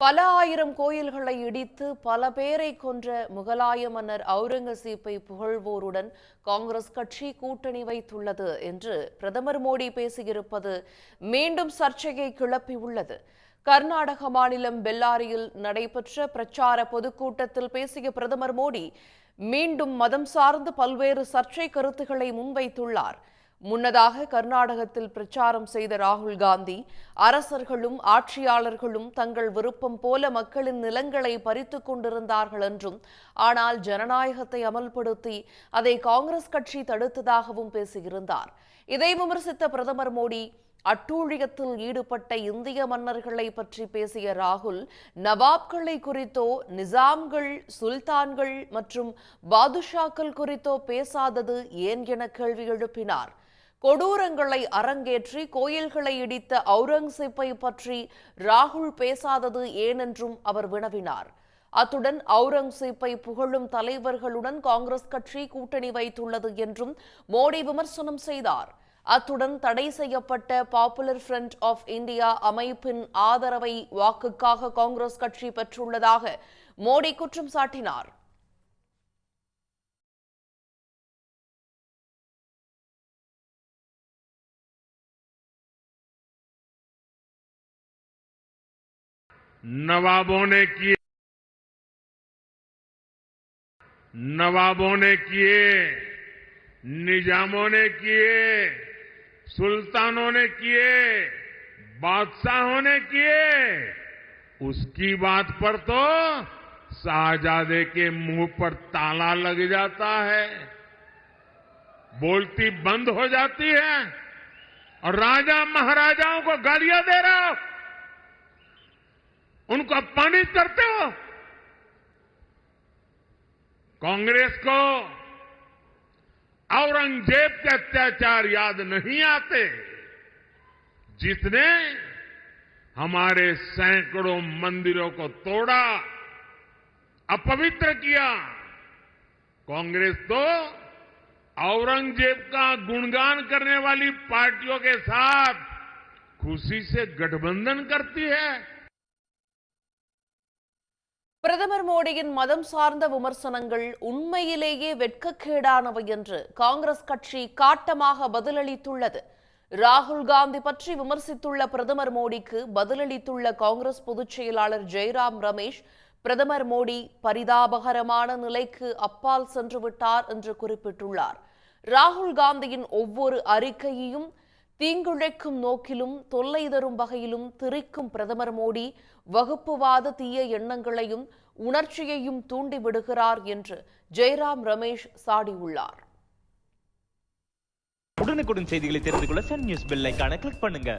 பல ஆயிரம் கோயில்களை இடித்து பல பேரை கொன்ற முகலாய மன்னர் அவுரங்கசீப்பை புகழ்வோருடன் காங்கிரஸ் கட்சி கூட்டணி வைத்துள்ளது என்று பிரதமர் மோடி பேசியிருப்பது மீண்டும் சர்ச்சையை கிளப்பியுள்ளது. கர்நாடக மாநிலம் பெல்லாரியில் நடைபெற்ற பிரச்சார பொதுக்கூட்டத்தில் பேசிய பிரதமர் மோடி மீண்டும் மதம் சார்ந்து பல்வேறு சர்ச்சை கருத்துக்களை முன்வைத்துள்ளார். முன்னதாக கர்நாடகத்தில் பிரச்சாரம் செய்த ராகுல் காந்தி அரசர்களும் ஆட்சியாளர்களும் தங்கள் விருப்பம் போல மக்களின் நிலங்களை பறித்துக் கொண்டிருந்தார்கள் என்றும் ஆனால் ஜனநாயகத்தை அமல்படுத்தி அதை காங்கிரஸ் கட்சி தடுத்ததாகவும் பேசியிருந்தார். இதை விமர்சித்த பிரதமர் மோடி அட்டூழியத்தில் ஈடுபட்ட இந்திய மன்னர்களை பற்றி பேசிய ராகுல் நவாப்களை குறித்தோ நிசாம்கள் சுல்தான்கள் மற்றும் பாதுஷாக்கள் குறித்தோ பேசாதது ஏன் என கேள்வி எழுப்பினார். கொடூரங்களை அரங்கேற்றி கோயில்களை இடித்த அவுரங்கசீப்பை பற்றி ராகுல் பேசாதது ஏனென்றும் அவர் வினவினார். அத்துடன் அவுரங்கசீப்பை புகழும் தலைவர்களுடன் காங்கிரஸ் கட்சி கூட்டணி வைத்துள்ளது என்றும் மோடி விமர்சனம் செய்தார். அத்துடன் தடை செய்யப்பட்ட பாப்புலர் ஃப்ரண்ட் ஆஃப் இந்தியா அமைப்பின் ஆதரவை வாக்குக்காக காங்கிரஸ் கட்சி பெற்றுள்ளதாக மோடி குற்றம் சாட்டினார். नवाबों ने किए। नवाबों ने किए। निजामों ने किए। सुल्तानों ने किए। बादशाहों ने किए। उसकी बात पर तो शाहजादे के मुँह पर ताला लग जाता है। बोलती बंद हो जाती है। और राजा महाराजाओं को गालियाँ दे रहा हो। उनको अपमानित करते हो। कांग्रेस को औरंगज़ेब के अत्याचार याद नहीं आते, जिसने हमारे सैकड़ों मंदिरों को तोड़ा, अपवित्र किया। कांग्रेस तो औरंगज़ेब का गुणगान करने वाली पार्टियों के साथ खुशी से गठबंधन करती है। பிரதமர் மோடியின் மதம் சார்ந்த விமர்சனங்கள் உண்மையிலேயே வெட்கக்கேடானவை என்று காங்கிரஸ் கட்சி காட்டமாக பதிலளித்துள்ளது. ராகுல் காந்தி பற்றி விமர்சித்துள்ள பிரதமர் மோடிக்கு பதிலளித்துள்ள காங்கிரஸ் பொதுச் செயலாளர் ஜெய்ராம் ரமேஷ் பிரதமர் மோடி பரிதாபகரமான நிலைக்கு அப்பால் சென்று விட்டார் என்று குறிப்பிட்டுள்ளார். ராகுல் காந்தியின் ஒவ்வொரு அறிக்கையையும் தீங்குழைக்கும் நோக்கிலும் தொல்லை தரும் வகையிலும் திரிக்கும் பிரதமர் மோடி வகுப்புவாத தீய எண்ணங்களையும் உணர்ச்சியையும் தூண்டி விடுகிறார் என்று ஜெயராம் ரமேஷ் சாடியுள்ளார். உடனுக்குடன் செய்திகளை தெரிந்து கொள்ள சன் நியூஸ் பெல் கிளிக் பண்ணுங்க.